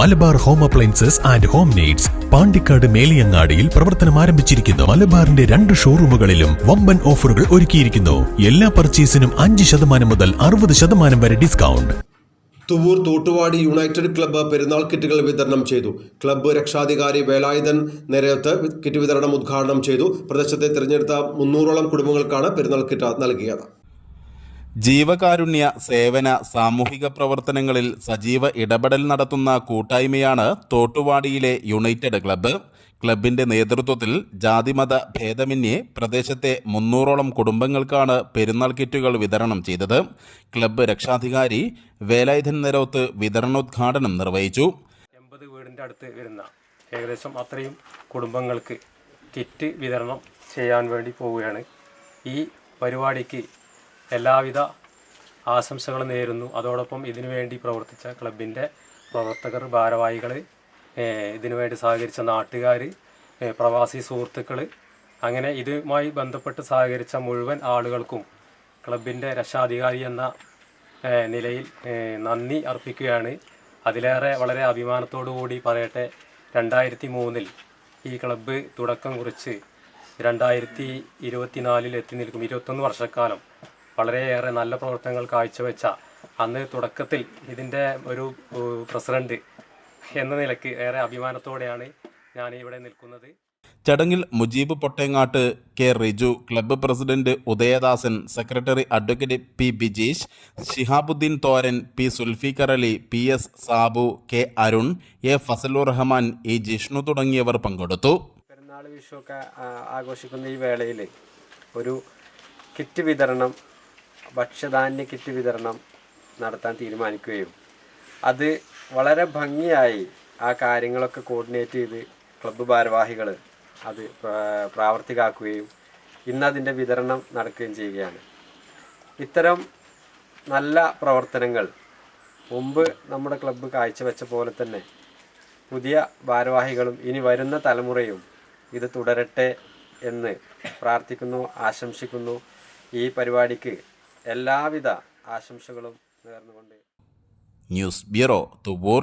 Malabar home appliances and home needs Pandikkad മേലിയങ്ങാടിയിൽ പ്രവർത്തനം ആരംഭിച്ചിരിക്കുന്നു. മലബാറിന്റെ രണ്ട് ഷോറൂമുകളിലും വമ്പൻ ഓഫറുകൾ ഒരുക്കിയിരിക്കുന്നു. എല്ലാ പർച്ചേസിനും അഞ്ച് ശതമാനം മുതൽ അറുപത് ശതമാനം വരെ discount. Thuvvur Thottuvadi united club Perunnal കിറ്റുകൾ വിതരണം ചെയ്തു. ക്ലബ്ബ് രക്ഷാധികാരി വേലായുധൻ നേരത്ത് കിറ്റ് വിതരണം ഉദ്ഘാടനം ചെയ്തു. പ്രദേശത്തെ തിരഞ്ഞെടുത്ത മുന്നൂറോളം കുടുംബങ്ങൾക്കാണ് പെരുന്നാൾ കിറ്റ് നൽകിയത്. ജീവകാരുണ്യ സേവന സാമൂഹിക പ്രവർത്തനങ്ങളിൽ സജീവ ഇടപെടൽ നടത്തുന്ന കൂട്ടായ്മയാണ് തോട്ടുവാടിയിലെ യുണൈറ്റഡ് ക്ലബ്ബ്. ക്ലബിന്റെ നേതൃത്വത്തിൽ ജാതിമത ഭേദമന്യേ പ്രദേശത്തെ മുന്നൂറോളം കുടുംബങ്ങൾക്കാണ് പെരുന്നാൾ കിറ്റുകൾ വിതരണം ചെയ്തത്. ക്ലബ്ബ് രക്ഷാധികാരി വേലായുധൻ നരോത്ത് വിതരണോദ്ഘാടനം നിർവഹിച്ചു. എൺപത് വീടിന്റെ അടുത്ത് വരുന്ന ഏകദേശം അത്രയും കുടുംബങ്ങൾക്ക് കിറ്റ് വിതരണം ചെയ്യാൻ വേണ്ടി പോവുകയാണ്. ഈ പരിപാടിക്ക് എല്ലാവിധ ആശംസകളും നേരുന്നു. അതോടൊപ്പം ഇതിനു വേണ്ടി പ്രവർത്തിച്ച ക്ലബിന്റെ പ്രവർത്തകർ ഭാരവാഹികൾ ഇതിനുവേണ്ടി സഹകരിച്ച നാട്ടുകാർ പ്രവാസി സുഹൃത്തുക്കൾ അങ്ങനെ ഇതുമായി ബന്ധപ്പെട്ട് സഹകരിച്ച മുഴുവൻ ആളുകൾക്കും ക്ലബിന്റെ രക്ഷാധികാരി എന്ന നിലയിൽ നന്ദി അർപ്പിക്കുകയാണ്. അതിലേറെ വളരെ അഭിമാനത്തോടു കൂടി പറയട്ടെ രണ്ടായിരത്തി മൂന്നിൽ ഈ ക്ലബ്ബ് തുടക്കം കുറിച്ച് രണ്ടായിരത്തി ഇരുപത്തിനാലിൽ എത്തി നിൽക്കും. ഇരുപത്തൊന്ന് വർഷക്കാലം വളരെയേറെ നല്ല പ്രവർത്തനങ്ങൾ കാഴ്ചവെച്ച അന്ന് തുടക്കത്തിൽ ഇതിന്റെ ഒരു പ്രസിഡന്റ് എന്ന നിലയ്ക്ക് ഏറെ അഭിമാനത്തോടെയാണ് ഞാൻ ഇവിടെ നിൽക്കുന്നത്. ചടങ്ങിൽ Mujeeb Pottengattu K Riju club president Udayadasan secretary advocate P Bijeesh Shihabuddin Thoran P Sulfikar Ali P S Sabu K Arun A Fazalur Rahman E Jishnu തുടങ്ങിയവർ പങ്കെടുത്തു. പെരുന്നാൾ വിഷുവൊക്കെ ആഘോഷിക്കുന്ന ഈ വേളയിൽ ഒരു കിറ്റ് വിതരണം ഭക്ഷ്യധാന്യ കിറ്റ് വിതരണം നടത്താൻ തീരുമാനിക്കുകയും അത് വളരെ ഭംഗിയായി ആ കാര്യങ്ങളൊക്കെ കോർഡിനേറ്റ് ചെയ്ത് ക്ലബ്ബ് ഭാരവാഹികൾ അത് പ്രാ- പ്രാവർത്തികമാക്കുകയും ഇന്ന് അതിന്റെ വിതരണം നടക്കുകയും ചെയ്യുകയാണ്. ഇത്തരം നല്ല പ്രവർത്തനങ്ങൾ മുമ്പ് നമ്മുടെ ക്ലബ്ബ് കാഴ്ചവെച്ച പോലെ തന്നെ പുതിയ ഭാരവാഹികളും ഇനി വരുന്ന തലമുറയും ഇത് തുടരട്ടെ എന്ന് പ്രാർത്ഥിക്കുന്നു ആശംസിക്കുന്നു. ഈ പരിപാടിക്ക് എല്ലാവിധ ആശംസകളും നേർന്നുകൊണ്ട് ന്യൂസ് ബ്യൂറോ തുവൂർ.